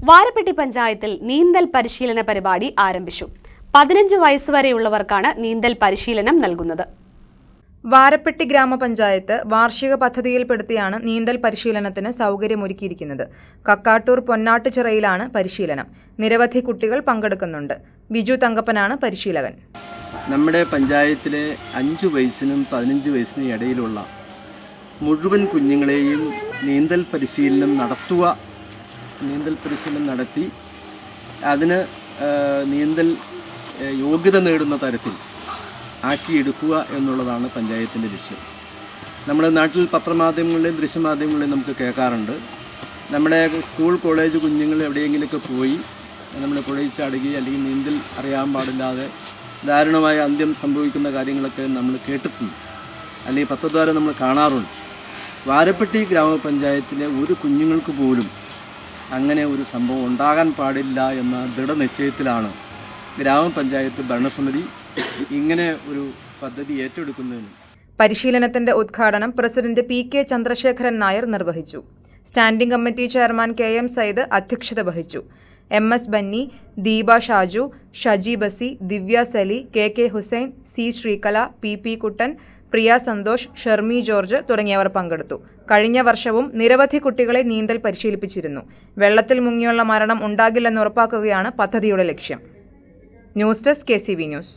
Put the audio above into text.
വാരപ്പെട്ടി പഞ്ചായത്തിൽ നീന്തൽ പരിശീലന പരിപാടി ആരംഭിച്ചു. പതിനഞ്ച് വയസ്സുവരെയുള്ളവർക്കാണ് നീന്തൽ പരിശീലനം നൽകുന്നത്. വാരപ്പെട്ടി ഗ്രാമപഞ്ചായത്ത് വാർഷിക പദ്ധതിയിൽപ്പെടുത്തിയാണ് നീന്തൽ പരിശീലനത്തിന് സൗകര്യമൊരുക്കിയിരിക്കുന്നത്. കക്കാട്ടൂർ പൊന്നാട്ടുചിറയിലാണ് പരിശീലനം. നിരവധി കുട്ടികൾ പങ്കെടുക്കുന്നുണ്ട്. ബിജു തങ്കപ്പനാണ് പരിശീലകൻ. നമ്മുടെ പഞ്ചായത്തിലെ അഞ്ച് വയസ്സിനും പതിനഞ്ച് വയസ്സിനും ഇടയിലുള്ള മുഴുവൻ കുഞ്ഞുങ്ങളെയും നീന്തൽ പരിശീലനം നടത്തുക നീന്തൽ പരിശീലനം നടത്തി. അതിന് നീന്തൽ യോഗ്യത നേടുന്ന തരത്തിൽ ആക്കിയെടുക്കുക എന്നുള്ളതാണ് പഞ്ചായത്തിന്റെ ലക്ഷ്യം. നമ്മുടെ നാട്ടിൽ പത്രമാധ്യമങ്ങളിലെയും ദൃശ്യമാധ്യമങ്ങളിലെയും നമുക്ക് കേൾക്കാറുണ്ട്. നമ്മുടെ സ്കൂൾ കോളേജ് കുഞ്ഞുങ്ങൾ എവിടെയെങ്കിലുമൊക്കെ പോയി നമ്മൾ പുഴയിൽ ചാടുകയും അല്ലെങ്കിൽ നീന്തൽ അറിയാൻ പാടില്ലാതെ ദാരുണമായ അന്ത്യം സംഭവിക്കുന്ന കാര്യങ്ങളൊക്കെ നമ്മൾ കേട്ടിട്ടുണ്ട്. അല്ലെങ്കിൽ പത്രദ്വാരം നമ്മൾ കാണാറുണ്ട്. വാരപ്പെട്ടി ഗ്രാമപഞ്ചായത്തിലെ ഒരു കുഞ്ഞുങ്ങൾക്ക് പോലും അങ്ങനെ ഒരു സംഭവം ഉണ്ടാകാൻ പാടില്ല എന്ന ദൃഢനിശ്ചയത്തിലാണ് ഗ്രാമപഞ്ചായത്ത് ഭരണസമിതി ഇങ്ങനെ ഒരു പദ്ധതി ഏറ്റെടുക്കുന്നതിന് പരിശീലനത്തിന്റെ ഉദ്ഘാടനം president P K Chandrasekharan Nair നിർവഹിച്ചു. Standing committee chairman K M Sayyid അധ്യക്ഷത വഹിച്ചു. M S Banni Deepa Shaju Shaji Basi Divya Sali K K Hussain C Sreekala P P Kuttan Priya Santhosh Shermi George തുടങ്ങിയവർ പങ്കെടുത്തു. കഴിഞ്ഞ വർഷവും നിരവധി കുട്ടികളെ നീന്തൽ പരിശീലിപ്പിച്ചിരുന്നു. വെള്ളത്തിൽ മുങ്ങിയുള്ള മരണം ഉണ്ടാകില്ലെന്ന് ഉറപ്പാക്കുകയാണ് പദ്ധതിയുടെ ലക്ഷ്യം. News desk K news.